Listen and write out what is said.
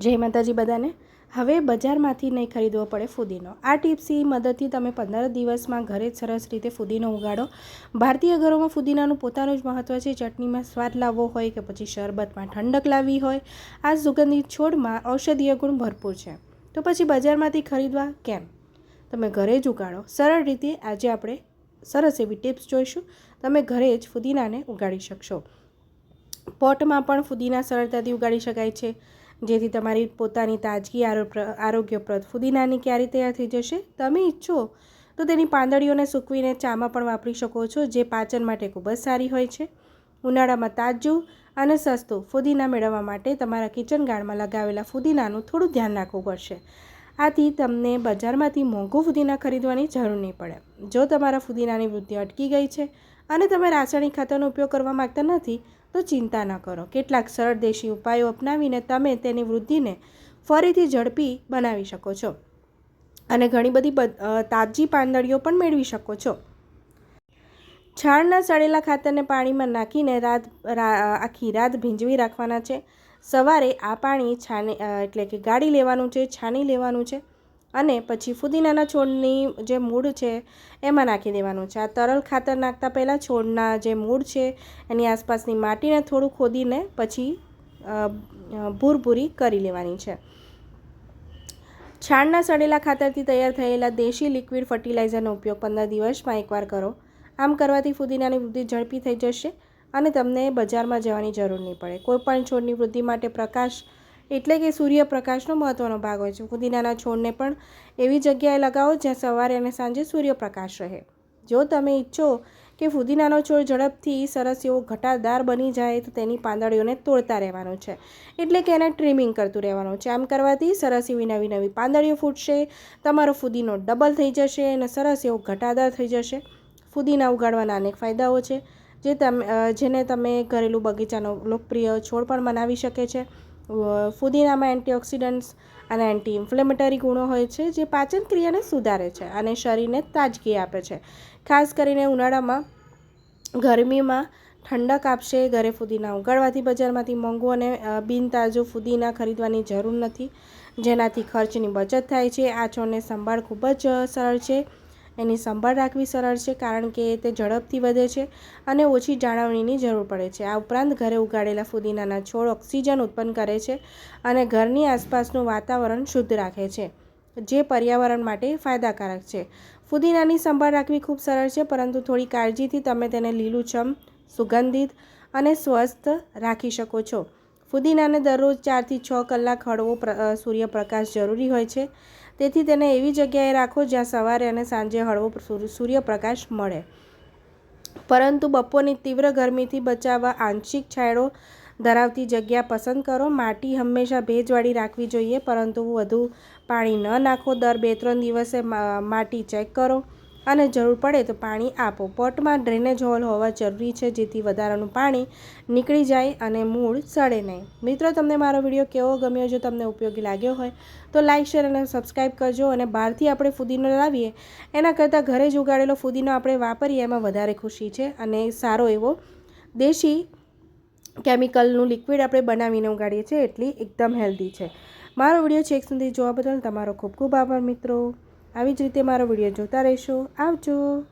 જય માતાજી બધાને. હવે બજારમાંથી નહીં ખરીદવો પડે ફુદીનો. આ ટિપ્સની મદદથી તમે પંદર દિવસમાં ઘરે જ સરસ રીતે ફુદીનો ઉગાડો. ભારતીય ઘરોમાં ફુદીનાનું પોતાનું જ મહત્ત્વ છે. ચટણીમાં સ્વાદ લાવવો હોય કે પછી શરબતમાં ઠંડક લાવવી હોય, આ સુગંધિત છોડમાં ઔષધીય ગુણ ભરપૂર છે. તો પછી બજારમાંથી ખરીદવા કેમ? તમે ઘરે જ ઉગાડો. સરળ રીતે આજે આપણે સરસ એવી ટિપ્સ જોઈશું. તમે ઘરે જ ફુદીનાને ઉગાડી શકશો. પોટમાં પણ ફુદીના સરળતાથી ઉગાડી શકાય છે. જેથી તમારી પોતાની તાજગી આરો- આરોગ્યપ્રદ ફુદીનાની ક્યારી તૈયાર થઈ જશે? તમે ઈચ્છો તો તેની પાંદડીઓને સૂકવીને ચામાં પણ વાપરી શકો છો, જે પાચન માટે ખૂબ જ સારી હોય છે. ઉનાળામાં તાજું અને સસ્તું ફુદીના મેળવવા માટે તમારા કિચન ગાર્ડમાં લગાવેલા ફુદીનાનું થોડું ધ્યાન રાખવું પડશે. આથી તમને બજારમાંથી મોંઘું ફુદીના ખરીદવાની જરૂર નહીં પડે. જો તમારા ફુદીનાની વૃદ્ધિ અટકી ગઈ છે અને તમે રાસાયણિક ખાતરનો ઉપયોગ કરવા માગતા નથી તો ચિંતા ન કરો. કેટલાક સરળ દેશી ઉપાયો અપનાવીને તમે તેની વૃદ્ધિને ફરીથી ઝડપી બનાવી શકો છો. અને ઘણી બધી તાજી પાંદડીઓ પણ મેળવી શકો છો. છાણના સડેલા ખાતરને પાણીમાં નાખીને રાત આખી રાત ભીંજવી રાખવાના છે. સવારે આ પાણી છાને એટલે કે ગાળી લેવાનું છે, છાની લેવાનું છે. અને પછી ફુદીનાના છોડની જે મૂળ છે, એમાં નાખી દેવાનું છે. આ તરલ ખાતર નાખતા પહેલાં છોડના જે મૂળ છે, એની આસપાસની માટીને થોડું ખોદીને પછી ભૂરભૂરી કરી લેવાની છે. છાણના સડેલા ખાતરથી તૈયાર થયેલા દેશી લિક્વિડ ફર્ટિલાઇઝરનો ઉપયોગ પંદર દિવસમાં એકવાર કરો. આમ કરવાથી ફુદીનાની વૃદ્ધિ ઝડપી થઈ જશે અને તમને બજારમાં જવાની જરૂર નહીં પડે. કોઈપણ છોડની વૃદ્ધિ માટે પ્રકાશ એટલે કે સૂર્યપ્રકાશનો મહત્ત્વનો ભાગ હોય છે. ફુદીનાના છોડને પણ એવી જગ્યાએ લગાવો જ્યાં સવારે અને સાંજે સૂર્યપ્રકાશ રહે. જો તમે ઈચ્છો કે ફુદીનાનો છોડ ઝડપથી સરસ એવો ઘટાદાર બની જાય, તો તેની પાંદડીઓને તોડતા રહેવાનું છે. એટલે કે એને ટ્રીમિંગ કરતું રહેવાનું છે. આમ કરવાથી સરસ એવી નવી નવી પાંદડીઓ ફૂટશે, તમારો ફુદીનો ડબલ થઈ જશે અને સરસ એવો ઘટાદાર થઈ જશે. ફુદીના ઉગાડવાના અનેક ફાયદાઓ છે, જે તમે જેને તમે ઘરેલું બગીચાનો લોકપ્રિય છોડ પણ બનાવી શકે છે. ફુદીનામાં એન્ટીઓક્સિડન્ટ્સ અને એન્ટી ઇન્ફ્લેમેટરી ગુણો હોય છે, જે પાચન ક્રિયાને સુધારે છે અને શરીરને તાજગી આપે છે. ખાસ કરીને ઉનાળામાં ગરમીમાં ઠંડક આપશે, ઘરે ફુદીના ઉગાડવાથી બજારમાંથી મોંઘું અને બિનતાજું ફુદીના ખરીદવાની જરૂર નથી, જેનાથી ખર્ચની બચત થાય છે. આ છોડને સંભાળ ખૂબ જ સરળ છે. એની સંભાળ રાખવી સરળ છે, કારણ કે તે ઝડપથી વધે છે અને ઓછી જાળવણીની જરૂર પડે છે. આ ઉપરાંત ઘરે ઉગાડેલા ફુદીનાના છોડ ઓક્સિજન ઉત્પન્ન કરે છે અને ઘરની આસપાસનું વાતાવરણ શુદ્ધ રાખે છે, જે પર્યાવરણ માટે ફાયદાકારક છે. ફુદીનાની સંભાળ રાખવી ખૂબ સરળ છે, પરંતુ થોડી કાળજીથી તમે તેને લીલુંછમ, સુગંધિત અને સ્વસ્થ રાખી શકો છો. ફુદીનાને દરરોજ ચારથી છ કલાક હળવો સૂર્યપ્રકાશ જરૂરી હોય છે. તેથી તેને એવી જગ્યાએ રાખો જ્યાં સવારે અને સાંજે હળવો સૂર્યપ્રકાશ મળે. પરંતુ બપોરની તીવ્ર ગરમીથી બચાવવા આંશિક છાંયડો ધરાવતી જગ્યા પસંદ કરો. માટી હંમેશા ભેજવાળી રાખવી જોઈએ, પરંતુ વધુ પાણી ન નાખો. દર બે ત્રણ દિવસે માટી ચેક કરો. અને જરૂર પડે તો પાણી આપો. પોટમાં ડ્રેનેજ હોલ હોવા જરૂરી છે જેથી વધારાનું પાણી નીકળી જાય અને મૂળ સડે નહીં. મિત્રો, તમને મારો વીડિયો કેવો ગમ્યો જો તમને ઉપયોગી લાગ્યો હોય, તો લાઇક શેર અને સબસ્ક્રાઈબ કરજો અને બહારથી આપણે ફુદીનો લાવીએ, એના કરતાં ઘરે જ ઉગાડેલો ફુદીનો આપણે વાપરીએ, એમાં વધારે ખુશી છે અને સારો એવો દેશી કેમિકલનું લિક્વિડ આપણે બનાવીને ઉગાડીએ છીએ, એટલી એકદમ હેલ્ધી છે. મારો વીડિયો છેક સુધી જોવા બદલ તમારો ખૂબ ખૂબ આભાર મિત્રો. આવી જ રીતે મારો વીડિયો જોતા રહેશો. આવજો.